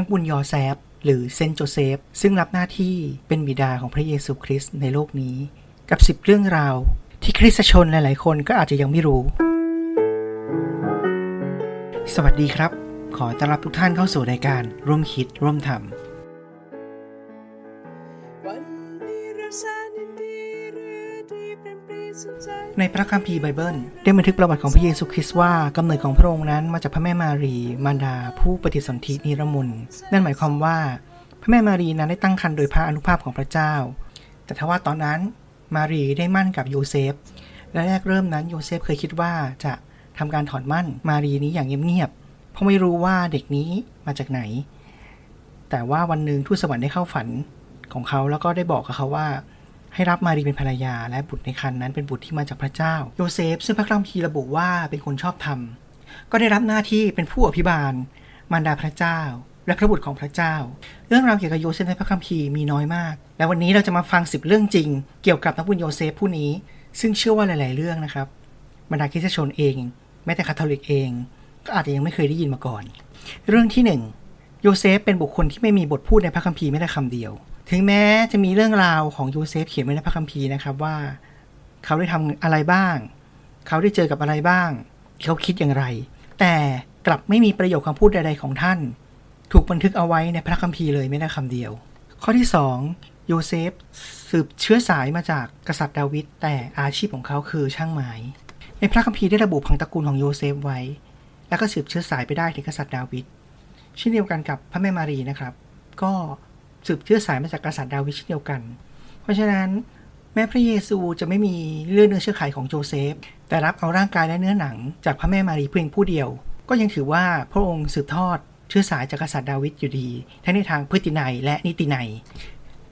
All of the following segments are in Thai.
นักบุญยอแซฟหรือเซนโจเซฟ ซึ่งรับหน้าที่เป็นบิดาของพระเยซูคริสต์ในโลกนี้ กับ 10 เรื่องราว ที่คริสตชนหลาย ๆ คนก็อาจจะยังไม่รู้ สวัสดีครับ ขอต้อนรับทุกท่านเข้าสู่รายการร่วมคิดร่วมทำ ในพระคัมภีร์ไบเบิล ได้บันทึกประวัติของพระเยซูคริสต์ว่ากำเนิดของพระองค์นั้นมาจากพระแม่มารี มารดา ผู้ปฏิสนธินิรมนนั่นหมายความว่า พระแม่มารีนั้นได้ตั้งครรภ์โดยพระอนุภาพของพระเจ้า แต่ทว่าตอนนั้นมารีได้มั่นกับโยเซฟ และแรกเริ่มนั้นโยเซฟเคยคิดว่าจะทำการถอนมั่นมารีนี้อย่างเงียบๆเพราะไม่รู้ว่าเด็กนี้มาจากไหน แต่ว่าวันหนึ่งทูตสวรรค์ได้เข้าฝันของเขาแล้วก็ได้บอกกับเขาว่า ให้รับมารีเป็นภรรยา และบุตรในครรภ์นั้นเป็นบุตรที่มาจากพระเจ้า โยเซฟ ซึ่งพระคัมภีร์ระบุว่าเป็นคนชอบธรรม ก็ได้รับหน้าที่เป็นผู้อภิบาล มารดาพระเจ้า และพระบุตรของพระเจ้า เรื่องราวเกี่ยวกับโยเซฟในพระคัมภีร์มีน้อยมาก และวันนี้เราจะมาฟังสิบเรื่องจริง เกี่ยวกับนักบุญโยเซฟผู้นี้ ซึ่งเชื่อว่าหลาย ๆ เรื่องนะครับบรรดาคริสเตชนเอง แม้แต่คาทอลิกเอง ก็อาจจะยังไม่เคยได้ยินมาก่อน เรื่องที่หนึ่งโยเซฟเป็นบุคคลที่ไม่มีบทพูดในพระคัมภีร์แม้แต่คำเดียว ถึงแม้จะมีเรื่องราวของโยเซฟเขียนไว้ในพระคัมภีร์นะครับว่า เขาได้ทำอะไรบ้าง เขาได้เจอกับอะไรบ้าง เขาคิดอย่างไร แต่กลับไม่มีประโยคคำพูดใด ๆ ของท่าน ถูกบันทึกเอาไว้ในพระคัมภีร์เลยไม่ได้คำเดียว ข้อที่สองโยเซฟสืบเชื้อสายมาจากกษัตริย์ดาวิดแต่อาชีพของเขาคือช่างไม้ในพระคัมภีร์ได้ระบุพังตระกูลของโยเซฟไว้ แล้วก็สืบเชื้อสายไปได้ถึงกษัตริย์ดาวิดเช่นเดียวกันกับพระแม่มารีนะครับ ก็ สืบเชื้อสายมาจากกษัตริย์ดาวิดเช่นเดียวกัน เพราะฉะนั้นแม้พระเยซูจะไม่มีเลือดเนื้อเชื้อไขของโจเซฟ แต่รับเอาร่างกายและเนื้อหนังจากพระแม่มารีเพียงผู้เดียว ก็ยังถือว่าพระองค์สืบทอดเชื้อสายจากกษัตริย์ดาวิดอยู่ดี ทั้งในทางพฤตินัยและนิตินัย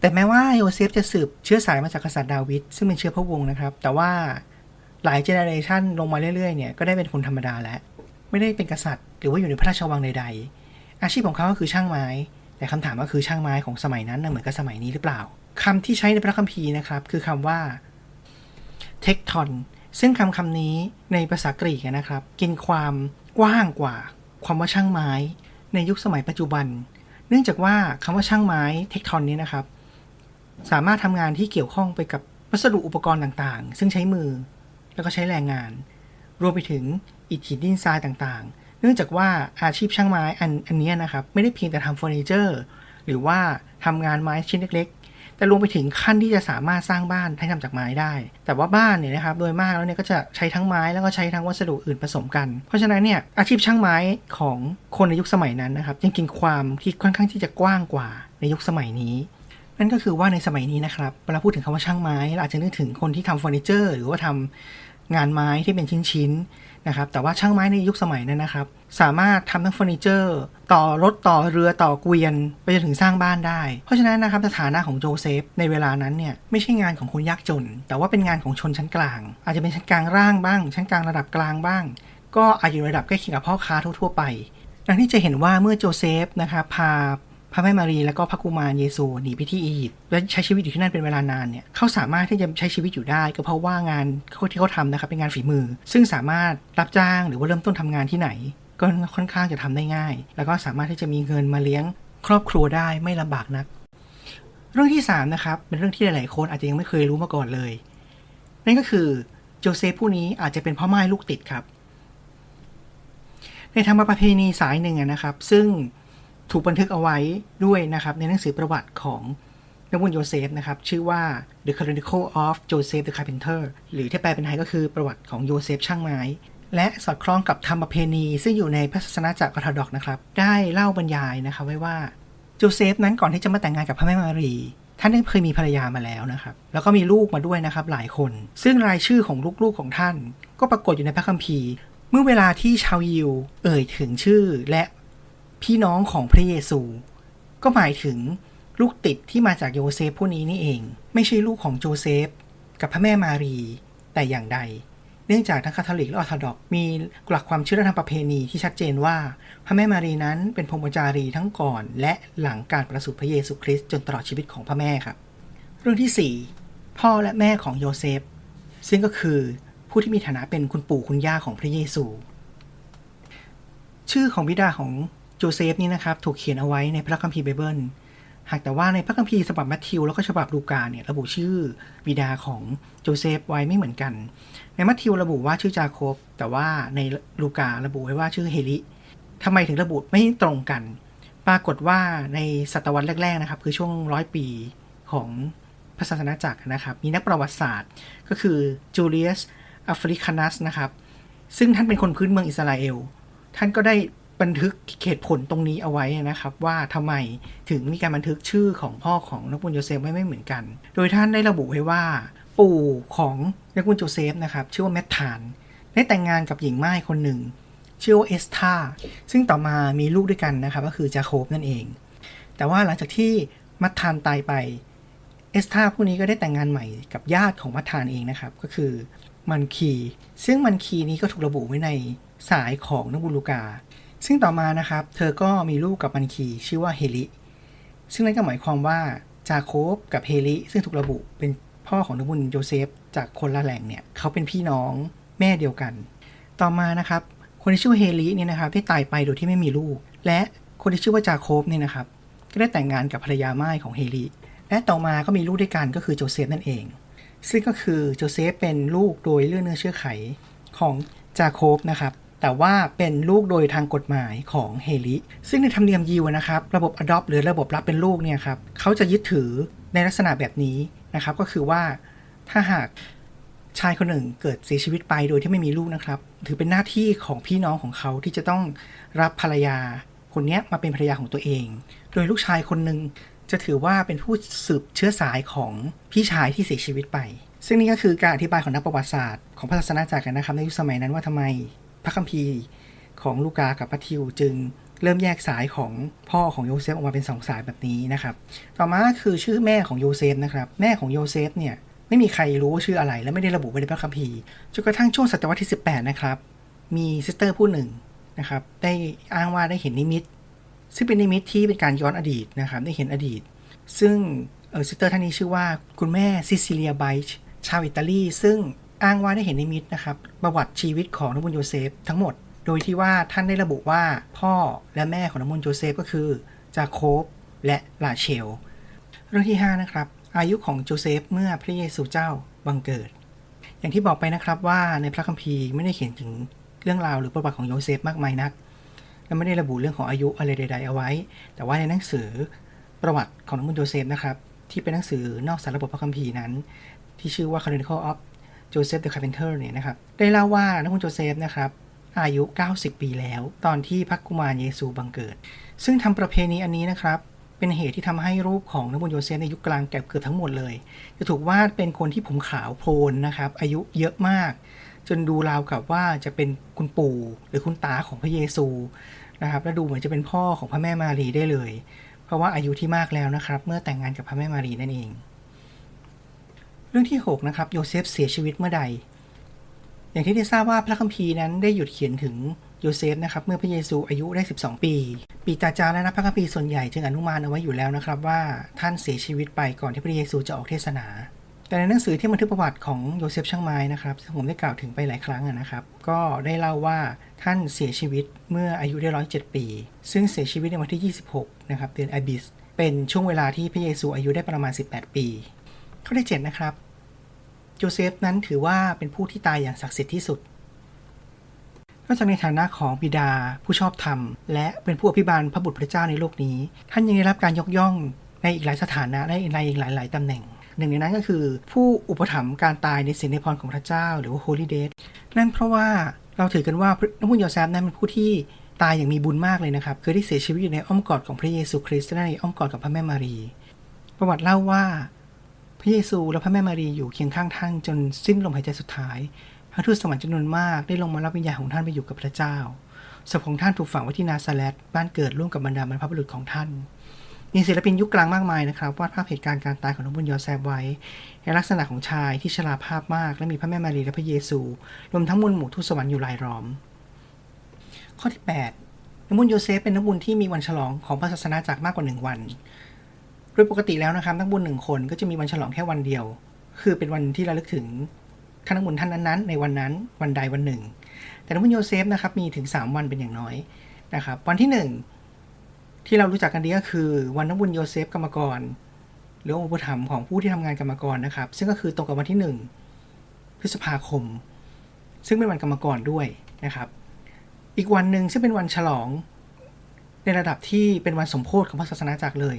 แต่แม้ว่าโยเซฟจะสืบเชื้อสายมาจากกษัตริย์ดาวิดซึ่งเป็นเชื้อพระวงศ์นะครับ แต่ว่าหลายเจเนอเรชันลงมาเรื่อยๆเนี่ยก็ได้เป็นคนธรรมดาแล้ว ไม่ได้เป็นกษัตริย์ หรือว่าอยู่ในพระราชวังใดๆอาชีพของเขาก็คือช่างไม้ แต่คำถามก็คือช่างไม้ของสมัยนั้นนะเหมือนกับสมัยนี้หรือเปล่าคำที่ใช้ในพระคัมภีร์นะครับ คือคำว่าเทคทอนซึ่งคำคำนี้ในภาษากรีกนะครับ กินความกว้างกว่าความว่าช่างไม้ ในยุคสมัยปัจจุบัน เนื่องจากว่าคำว่าช่างไม้เทคทอนนี้นะครับ สามารถทำงานที่เกี่ยวข้องไปกับวัสดุอุปกรณ์ต่างๆ ซึ่งใช้มือแล้วก็ใช้แรงงาน รวมไปถึงอิฐหินดินทรายต่างๆ เนื่องจากว่าอาชีพช่างไม้อันอันนี้นะครับ ไม่ได้เพียงแต่ทำเฟอร์นิเจอร์ หรือว่าทำงานไม้ชิ้นเล็กๆ แต่รวมไปถึงขั้นที่จะสามารถสร้างบ้านให้ทำจากไม้ได้ แต่ว่าบ้านเนี่ยนะครับโดยมากแล้วเนี่ยก็จะใช้ทั้งไม้แล้วก็ใช้ทั้งวัสดุอื่นผสมกัน เพราะฉะนั้นเนี่ยอาชีพช่างไม้ของคนในยุคสมัยนั้นนะครับยังกินความที่ค่อนข้างที่จะกว้างกว่าในยุคสมัยนี้นั่นก็คือว่าในสมัยนี้นะครับเวลาพูดถึงคำว่าช่างไม้เราอาจจะนึกถึงคนที่ทำเฟอร์นิเจอร์ หรือว่าทำงานไม้ที่เป็นชิ้นๆ นะครับแต่ว่าช่างไม้ในยุคสมัยนั้นนะครับ สามารถทำทั้งเฟอร์นิเจอร์ ต่อรถต่อเรือต่อเกวียนไปจนถึงสร้างบ้านได้ เพราะฉะนั้นนะครับสถานะของโจเซฟในเวลานั้นเนี่ยไม่ใช่งานของคนยากจน แต่ว่าเป็นงานของชนชั้นกลาง อาจจะเป็นชั้นกลางร่างบ้าง ชั้นกลางระดับกลางบ้าง ก็อาจจะอยู่ระดับใกล้เคียงกับพ่อค้าทั่วๆไป ดังที่จะเห็นว่าเมื่อโจเซฟนะครับพา พระแม่มารีและก็พระกุมารเยซูหนีไปที่อียิปต์และใช้ชีวิตอยู่ที่นั่นเป็นเวลานานเนี่ยเขาสามารถที่จะใช้ชีวิตอยู่ได้ ก็เพราะว่างานที่เขาทำนะครับเป็นงานฝีมือ ซึ่งสามารถรับจ้างหรือว่าเริ่มต้นทำงานที่ไหน ก็ค่อนข้างจะทำได้ง่าย แล้วก็สามารถที่จะมีเงินมาเลี้ยงครอบครัวได้ไม่ลำบากนัก เรื่องที่สามนะครับเป็นเรื่องที่หลายๆคนอาจจะยังไม่เคยรู้มาก่อนเลย นั่นก็คือโจเซฟผู้นี้อาจจะเป็นพ่อไม้ลูกติดครับ ในธรรมประเพณีสายหนึ่งนะครับ ซึ่ง ถูกบันทึกเอาไว้ด้วยนะครับในหนังสือประวัติของนักบุญโยเซฟนะครับชื่อว่า The Chronicle of Joseph the Carpenter หรือที่แปลเป็นไทยก็คือประวัติของโยเซฟช่างไม้ และสอดคล้องกับธรรมประเพณี ซึ่งอยู่ในพระศาสนาจักรอร์ดอกนะครับ ได้เล่าบรรยายนะครับไว้ว่าโจเซฟนั้นก่อนที่จะมาแต่งงานกับพระแม่มารีท่านได้เคยมีภรรยามาแล้วนะครับ แล้วก็มีลูกมาด้วยนะครับหลายคน ซึ่งรายชื่อของลูกๆของท่าน ก็ปรากฏอยู่ในพระคัมภีร์ เมื่อเวลาที่ชาวยิว เอ่ยถึงชื่อและ พี่น้องของพระเยซู ก็หมายถึงลูกติดที่มาจากโยเซฟผู้นี้นี่เอง ไม่ใช่ลูกของโจเซฟ กับพระแม่มารีแต่อย่างใด เนื่องจากทั้งคาทอลิกและออร์โธดอกมีหลักความเชื่อและทางประเพณีที่ชัดเจนว่า พระแม่มารีนั้นเป็นพรหมจารีทั้งก่อน และหลังการประสูติพระเยซูคริสต์จนตลอดชีวิตของพระแม่ครับ เรื่องที่ 4 พ่อและแม่ของโยเซฟ ซึ่งก็คือผู้ที่มีฐานะเป็นคุณปู่คุณย่าของพระเยซู ชื่อของบิดาของ โจเซฟนี่นะครับถูกเขียนเอาไว้ในพระคัมภีร์ไบเบิล หากแต่ว่าในพระคัมภีร์ฉบับแมทธิวแล้วก็ฉบับลูกาเนี่ยระบุชื่อบิดาของโจเซฟไว้ไม่เหมือนกัน ในมัทธิวระบุว่าชื่อจาโคบ แต่ว่าในลูการะบุไว้ว่าชื่อเฮลิทำไมถึงระบุไม่ตรงกัน ปรากฏว่าในศตวรรษแรกๆนะครับคือช่วงร้อยปีของพระศาสนาจักรนะครับ มีนักประวัติศาสตร์ก็คือจูเลียสอัฟริคานัสนะครับ ซึ่งท่านเป็นคนพื้นเมืองอิสราเอล ท่านก็ได้ บันทึกเหตุผลตรงนี้เอาไว้นะครับ ว่าทำไมถึงมีการบันทึกชื่อของพ่อของนักบุญโยเซฟไว้ไม่เหมือนกัน โดยท่านได้ระบุไว้ว่า ปู่ของนักบุญโจเซฟนะครับชื่อว่าแมทธาน ได้แต่งงานกับหญิงม่ายคนหนึ่งชื่อว่าเอสธาซึ่งต่อมามีลูกด้วยกันนะครับ ก็คือจาโคบนั่นเอง แต่ว่าหลังจากที่มัทธานตายไปเอสธาผู้นี้ก็ได้แต่งงานใหม่กับญาติของมัทธานเองนะครับ ก็คือมันคี ซึ่งมันคีนี้ก็ถูกระบุไว้ในสายของนักบุญลูกา ซึ่งต่อมานะครับ เธอก็มีลูกกับมันคีชื่อว่าเฮลิ ซึ่งนั่นก็หมายความว่าจาโคบกับเฮลิ ซึ่งถูกระบุเป็นพ่อของนกบุญโยเซฟ จากคนละแหล่งเนี่ยเขาเป็นพี่น้องแม่เดียวกัน ต่อมานะครับ คนที่ชื่อเฮลิเนี่ยนะครับได้ตายไปโดยที่ไม่มีลูก และคนที่ชื่อว่าจาโคบเนี่ยนะครับ ก็ได้แต่งงานกับภรรยาม่ายของเฮลิและต่อมาก็มีลูกด้วยกันก็คือโจเซฟนั่นเอง ซึ่งก็คือโจเซฟเป็นลูกโดยเลือดเนื้อเชื้อไขของจาโคบนะครับ แต่ว่าเป็นลูกโดยทางกฎหมายของเฮลิ ซึ่งในธรรมเนียมยิวนะครับ ระบบ adopt หรือระบบรับเป็นลูกเนี่ยครับเขาจะยึดถือในลักษณะแบบนี้นะครับ ก็คือว่าถ้าหากชายคนหนึ่งเกิดเสียชีวิตไปโดยที่ไม่มีลูกนะครับ ถือเป็นหน้าที่ของพี่น้องของเขาที่จะต้องรับภรรยาคนนี้มาเป็นภรรยาของตัวเอง โดยลูกชายคนหนึ่งจะถือว่าเป็นผู้สืบเชื้อสายของพี่ชายที่เสียชีวิตไป ซึ่งนี่ก็คือการอธิบายของนักประวัติศาสตร์ของพระศาสนาจักรนะครับในยุคสมัยนั้นว่าทำไม พระคัมภีร์ของลูกากับมัทธิวจึงเริ่มแยกสายของพ่อของโยเซฟออกมาเป็นสองสายแบบนี้นะครับ ต่อมาคือชื่อแม่ของโยเซฟนะครับ แม่ของโยเซฟเนี่ยไม่มีใครรู้ว่าชื่ออะไร และไม่ได้ระบุไว้ในพระคัมภีร์จนกระทั่งช่วงศตวรรษที่ 18 นะครับ มีซิสเตอร์ผู้หนึ่งนะครับ ได้อ้างว่าได้เห็นนิมิต ซึ่งเป็นนิมิตที่เป็นการย้อนอดีตนะครับ ได้เห็นอดีต ซึ่งเออซิสเตอร์ท่านนี้ชื่อว่าคุณแม่ซิซิเลียไบช์ชาวอิตาลี ซึ่ง อ้างว่าได้เห็นนิมิตนะครับประวัติชีวิตของนบุญโยเซฟทั้งหมด โดยที่ว่าท่านได้ระบุว่าพ่อและแม่ของนบุญโยเซฟก็คือจาโคบและลาเชล เรื่องที่ 5 นะครับ อายุของโจเซฟเมื่อพระเยซูเจ้าบังเกิด อย่างที่บอกไปนะครับว่าในพระคัมภีร์ไม่ได้เขียนถึงเรื่องราวหรือประวัติของโยเซฟมากมายนัก และไม่ได้ระบุเรื่องของอายุอะไรใด ๆ เอาไว้ แต่ว่าในหนังสือประวัติของนบุญโจเซฟนะครับที่เป็นหนังสือนอกสารระบบพระคัมภีร์นั้น ที่ชื่อว่า Chronicle of Joseph the Carpenter เนี่ยนะครับได้เล่าว่านักบุญโจเซฟนะครับอายุ 90 ปีแล้ว ตอนที่พระกุมารเยซูบังเกิด ซึ่งทำประเพณีอันนี้นะครับเป็นเหตุที่ทำให้รูปของนักบุญโยเซฟในยุคกลางแก่เกือบทั้งหมดเลย จะถูกวาดเป็นคนที่ผมขาวโพลนนะครับอายุเยอะมาก จนดูราวกับว่าจะเป็นคุณปู่หรือคุณตาของพระเยซูนะครับและดูเหมือนจะเป็นพ่อของพระแม่มารีได้เลย เพราะว่าอายุที่มากแล้วนะครับ เมื่อแต่งงานกับพระแม่มารีนั่นเอง เรื่องที่ 6 นะครับ โยเซฟเสียชีวิตเมื่อใด อย่างที่ได้ทราบว่าพระคัมภีร์นั้นได้หยุดเขียนถึงโยเซฟนะครับเมื่อพระเยซูอายุได้ 12 ปี ปีตาจารและนักพระคัมภีร์ส่วนใหญ่จึงอนุมานเอาไว้อยู่แล้วนะครับว่าท่านเสียชีวิตไปก่อนที่พระเยซูจะออกเทศนา แต่ในหนังสือที่บันทึกประวัติของโยเซฟช่างไม้นะครับซึ่งผมได้กล่าวถึงไปหลายครั้งนะครับ ก็ได้เล่าว่าท่านเสียชีวิตเมื่ออายุได้ร้อยเจ็ดปี ซึ่งเสียชีวิตในวันที่ 26 นะครับเดือนอาบิสเป็นช่วงเวลาที่พระเยซูอายุได้ประมาณ 18 ปี ข้อที่ 7 นะครับโจเซฟนั้นถือว่าเป็นผู้ที่ตายอย่างศักดิ์สิทธิ์ที่สุดนอกจากในฐานะของบิดาผู้ชอบธรรม และเป็นผู้อภิบาลพระบุตรพระเจ้าในโลกนี้ ท่านยังได้รับการยกย่องในอีกหลายสถานะและในอีกหลาย ๆตำแหน่งหนึ่งในนั้นก็คือ ผู้อุปถัมภ์การตายในศีลในพรของพระเจ้าหรือว่า Holy Death นั่นเพราะว่าเราถือกันว่าพระพุทธโยแซฟนั้นเป็นผู้ที่ตายอย่างมีบุญมากเลยนะครับคือได้เสียชีวิตอยู่ในอ้อมกอดของพระเยซูคริสต์และในอ้อมกอดกับพระแม่มารี ประวัติเล่าว่า พระเยซูและพระแม่มารีอยู่เคียงข้างท่านจนสิ้นลมหายใจสุดท้าย พระทูตสวรรค์จำนวนมากได้ลงมารับวิญญาณของท่านไปอยู่กับพระเจ้าศพของท่านถูกฝังไว้ที่นาซาเรตบ้านเกิดร่วมกับบรรดาบรรพบุรุษของท่านมีศิลปินยุคกลางมากมายนะครับวาดภาพเหตุการณ์การตายของนบุญยอแซบไว้ ในลักษณะของชายที่ชราภาพมากและมีพระแม่มารีและพระเยซู รวมทั้งมวลหมู่ทูตสวรรค์อยู่รายล้อม ข้อที่ 8นักบุญโยเซฟเป็นนบุญที่มีวันฉลองของพระศาสนาจักรมากกว่าหนึ่งวัน ดยปกติแล้วนะครับนักบุญหนึ่งคนก็จะมีวันฉลองแค่วันเดียว คือเป็นวันที่ระลึกถึงท่านนักบุญท่านนั้นๆ ในวันนั้นวันใดวันหนึ่ง แต่นักบุญโยเซฟนะครับมีถึง 3 วันเป็นอย่างน้อยนะครับวันที่ที่เรารู้จักกันดีก็คือ วันนบุญโยเซฟกรรมกร หรือองค์อุปถัมภ์ของผู้ที่ทำงานกรรมกรนะครับ ซึ่งก็คือตรงกับวันที่หนึ่งพฤษภาคม ซึ่งเป็นวันกรรมกรด้วยนะครับ อีกวันหนึ่งซึ่งเป็นวันฉลองในระดับที่เป็นวันสมโพธิของพระศาสนาจักรเลย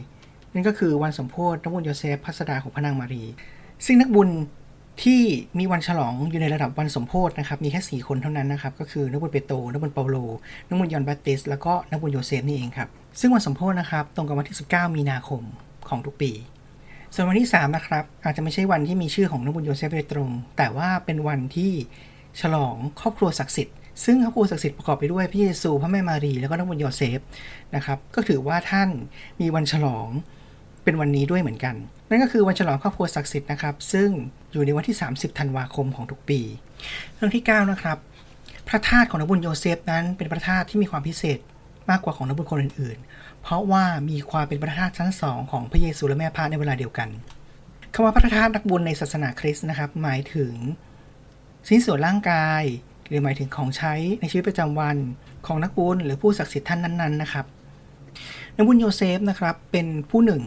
นั่นก็คือวันสมโพธินบุญโยเซฟพัสดาของพระนางมารี ซึ่งนักบุญที่มีวันฉลองอยู่ในระดับวันสมโพธินะครับ มีแค่สี่คนเท่านั้นนะครับ ก็คือนักบุญเปโตรนักบุญเปาโลนักบุญยอนบาติส แล้วก็นักบุญโยเซฟนี่เองครับ ซึ่งวันสมโพธินะครับ ตรงกับวันที่ 19 มีนาคมของทุกปี ส่วนวันที่ 3 นะครับ อาจจะไม่ใช่วันที่มีชื่อของนักบุญโยเซฟโดยตรง แต่ว่าเป็นวันที่ฉลองครอบครัวศักดิ์สิทธิ์ซึ่งครอบครัวศักดิ์สิทธิ์ประกอบไปด้วยพระเยซู พระแม่มารี แล้วก็นักบุญโยเซฟนะครับ ก็ถือว่าท่านมีวันฉลอง เป็นวันนี้ด้วยเหมือนกัน นั่นก็คือวันฉลองครอบครัวศักดิ์สิทธิ์นะครับ ซึ่งอยู่ในวันที่ 30 ธันวาคมของทุกปี เรื่องที่ 9 นะครับ พระธาตุของนักบุญโยเซฟนั้นเป็นพระธาตุที่มีความพิเศษมากกว่าของนักบุญคนอื่น ๆ เพราะว่ามีความเป็นพระธาตุชั้นสองของพระเยซูและแม่พระในเวลาเดียวกันคำว่าพระธาตุนักบุญในศาสนาคริสต์นะครับ หมายถึงชิ้นส่วนร่างกาย หรือหมายถึงของใช้ในชีวิตประจำวันของนักบุญหรือผู้ศักดิ์สิทธิ์ท่านนั้น ๆ นะครับนักบุญโยเซฟนะครับเป็นผู้หนึ่ง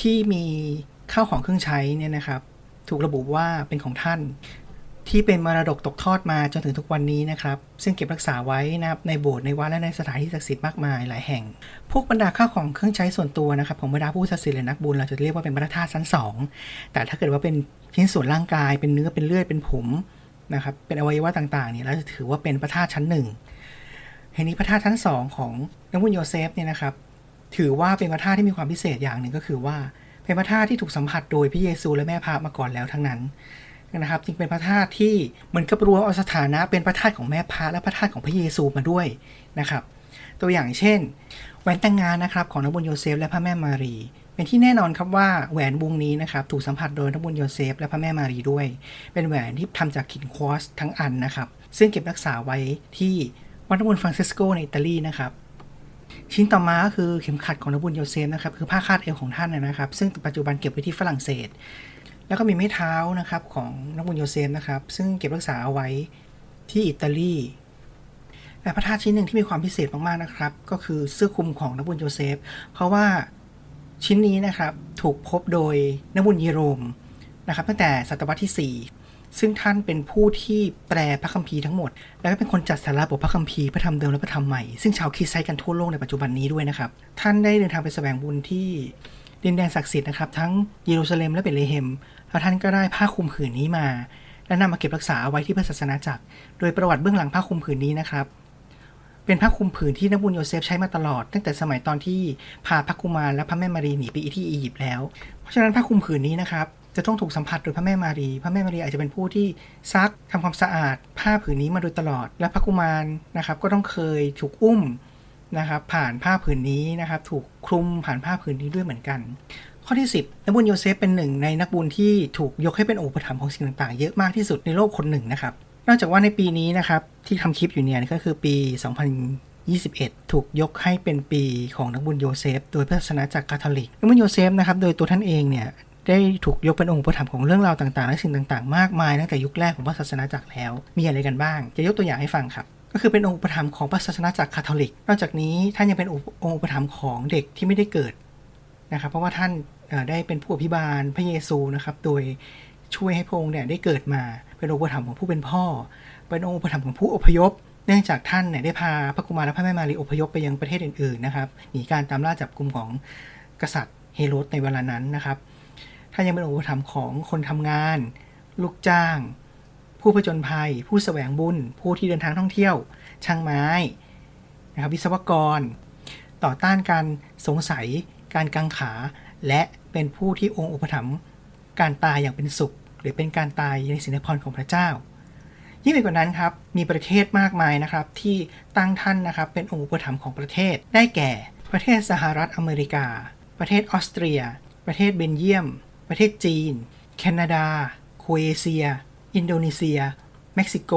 ที่มีข้าวของเครื่องใช้เนี่ยนะครับ ถูกระบุว่าเป็นของท่าน ที่เป็นมรดกตกทอดมาจนถึงทุกวันนี้นะครับ ซึ่งเก็บรักษาไว้นะครับในโบสถ์ในวัดและในสถานที่ศักดิ์สิทธิ์มากมายหลายแห่ง พวกบรรดาข้าวของเครื่องใช้ส่วนตัวนะครับของบรรดาผู้ศักดิ์สิทธิ์หรือนักบุญเราจะเรียกว่าเป็นพระธาตุชั้นสองแต่ถ้าเกิดว่าเป็นชิ้นส่วนร่างกายเป็นเนื้อเป็นเลือดเป็นผมนะครับเป็นอวัยวะต่างๆเนี่ยเราจะถือว่าเป็นพระธาตุชั้นหนึ่งทีนี้พระธาตุชั้นสองของนักบุญโยเซฟเนี่ยนะครับ ถือว่าเป็นพระธาตุที่มีความพิเศษอย่างหนึ่งก็คือว่า เป็นพระธาตุที่ถูกสัมผัสโดยพระเยซูและแม่พระมาก่อนแล้วทั้งนั้นนะครับจึงเป็นพระธาตุที่เหมือนกับรวมเอาสถานะเป็นพระธาตุของแม่พระและพระธาตุของพระเยซูมาด้วยนะครับ ตัวอย่างเช่น แหวนแต่งงานนะครับของนบุญโยเซฟและพระแม่มารี เป็นที่แน่นอนครับว่าแหวนวงนี้นะครับถูกสัมผัสโดยนบุญโยเซฟและพระแม่มารีด้วย เป็นแหวนที่ทำจากหินควอตซ์ทั้งอันนะครับ ซึ่งเก็บรักษาไว้ที่วัดนบุญฟรานซิสโกในอิตาลีนะครับ ชิ้นต่อมาก็คือเข็มขัดของนบุญโยเซฟนะครับคือผ้าคาดเอวของท่านนะครับ ซึ่งปัจจุบันเก็บไว้ที่ฝรั่งเศส แล้วก็มีไม้เท้านะครับของนบุญโยเซฟนะครับ ซึ่งเก็บรักษาเอาไว้ที่อิตาลีและพระธาตุชิ้นหนึ่งที่มีความพิเศษมากๆนะครับ ก็คือเสื้อคลุมของนบุญโยเซฟ เพราะว่าชิ้นนี้นะครับถูกพบโดยนบุญเยโรมนะครับตั้งแต่ศตวรรษที่ 4 ซึ่งท่านเป็นผู้ที่แปลพระคัมภีร์ทั้งหมด แล้วก็เป็นคนจัดสาราบทพระคัมภีร์พระธรรมเดิมและพระธรรมใหม่ ซึ่งชาวคริสต์ใช้กันทั่วโลกในปัจจุบันนี้ด้วยนะครับ ท่านได้เดินทางไปแสวงบุญที่ดินแดนศักดิ์สิทธิ์นะครับ ทั้งเยรูซาเล็มและเบธเลเฮม แล้วท่านก็ได้ผ้าคลุมผืนนี้มา และนำมาเก็บรักษาเอาไว้ที่พระศาสนาจักร โดยประวัติเบื้องหลังผ้าคลุมผืนนี้นะครับ เป็นผ้าคลุมผืนที่นักบุญโยเซฟใช้มาตลอด ตั้งแต่สมัยตอนที่พาพระกุมารและพระแม่มารีหนีไปที่อียิปต์แล้ว เพราะฉะนั้นผ้าคลุมผืนนี้นะครับ จะต้องถูกสัมผัสโดยพระแม่มารี พระแม่มารีอาจจะเป็นผู้ที่ซักทำความสะอาดผ้าผืนนี้มาโดยตลอด และพระกุมารนะครับ ก็ต้องเคยถูกอุ้มนะครับ ผ่านผ้าผืนนี้นะครับ ถูกคลุมผ่านผ้าผืนนี้ด้วยเหมือนกัน ข้อที่ 10 นักบุญโยเซฟเป็นหนึ่งในนักบุญที่ถูกยกให้เป็นอุปถัมภ์ของสิ่งต่างๆ เยอะมากที่สุดในโลกคนหนึ่งนะครับ นอกจากว่าในปีนี้นะครับที่ทำคลิปอยู่เนี่ยก็คือปี2021 ถูกยกให้เป็นปีของนักบุญโยเซฟ โดยพระศาสนาจักคาทอลิก นักบุญโยเซฟนะครับ โดยตัวท่านเองเนี่ย ได้ถูกยกเป็นองค์อุปถัมของเรื่องราวต่างๆและสิ่งต่างๆ มากมายตั้งแต่ยุคแรกของพระศาสนาจักรแล้ว มีอะไรกันบ้าง จะยกตัวอย่างให้ฟังครับก็คือเป็นองค์อุปถัมของพระศาสนาจักรคาทอลิก นอกจากนี้ท่านยังเป็นองค์อุปถัมของเด็กที่ไม่ได้เกิดนะครับเพราะว่าท่านได้เป็นผู้อภิบาลพระเยซูนะครับโดยช่วยให้พระองค์เนี่ยได้เกิดมาเป็นองค์อุปถัมของผู้เป็นพ่อ เป็นองค์อุปถัมของผู้อพยพ เนื่องจากท่านเนี่ยได้พาพระกุมารและพระแม่มารีอพยพไปยังประเทศอื่นๆนะครับหนีการตามล่าจับกลุ่มของกษัตริย์เฮโรดในเวลานั้นนะครับ ท่านยังเป็นองค์อุปถัมภ์ของคนทำงาน ลูกจ้าง ผู้ผจญภัย ผู้แสวงบุญ ผู้ที่เดินทางท่องเที่ยว ช่างไม้นะครับวิศวกร ต่อต้านการสงสัย การกังขา และเป็นผู้ที่องค์อุปถัมภ์การตายอย่างเป็นสุข หรือเป็นการตายในสินพรของพระเจ้า ยิ่งไปกว่านั้นครับมีประเทศมากมายนะครับ ที่ตั้งท่านนะครับเป็นองค์อุปถัมภ์ของประเทศได้แก่ ประเทศสหรัฐอเมริกา ประเทศออสเตรีย ประเทศเบลเยียม ประเทศจีน แคนาดา โครเอเชีย อินโดนีเซีย เม็กซิโก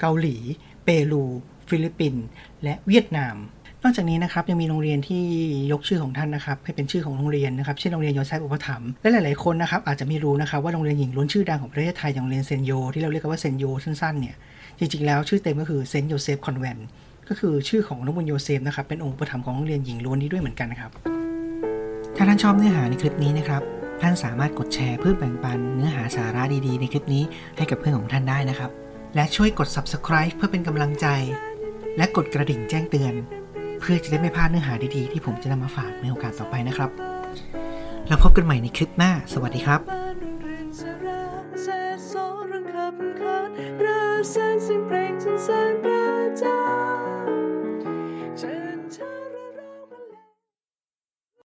เกาหลี เปรู ฟิลิปปินส์และเวียดนาม นอกจากนี้นะครับยังมีโรงเรียนที่ยกชื่อของท่านนะครับให้เป็นชื่อของโรงเรียนนะครับเช่นโรงเรียนโยเซฟอุปถัมภ์และหลาย ๆ คนนะครับอาจจะไม่รู้นะครับว่าโรงเรียนหญิงล้วนชื่อดังของประเทศไทยอย่างโรงเรียนเซนโย ที่เราเรียกกันว่าเซนโยสั้น ๆ เนี่ยจริง ๆ แล้วชื่อเต็มก็คือเซนโยเซฟคอนแวนก็คือชื่อของนกบุญโยเซฟนะครับเป็นองค์อุประถมภ์ของโรงเรียนหญิงล้วนนี้ด้วยเหมือนกันนะครับ ถ้าท่านชอบเนื้อหาในคลิปนี้นะครับ ท่านสามารถกดแชร์เพื่อแบ่งปันเนื้อหาสาระดีๆ ในคลิปนี้ให้กับเพื่อนของท่านได้นะครับ และช่วยกด subscribe เพื่อเป็นกำลังใจ และกดกระดิ่งแจ้งเตือน เพื่อจะได้ไม่พลาดเนื้อหาดีๆ ที่ผมจะนำมาฝากในโอกาสต่อไปนะครับ แล้วพบกันใหม่ในคลิปหน้า สวัสดีครับ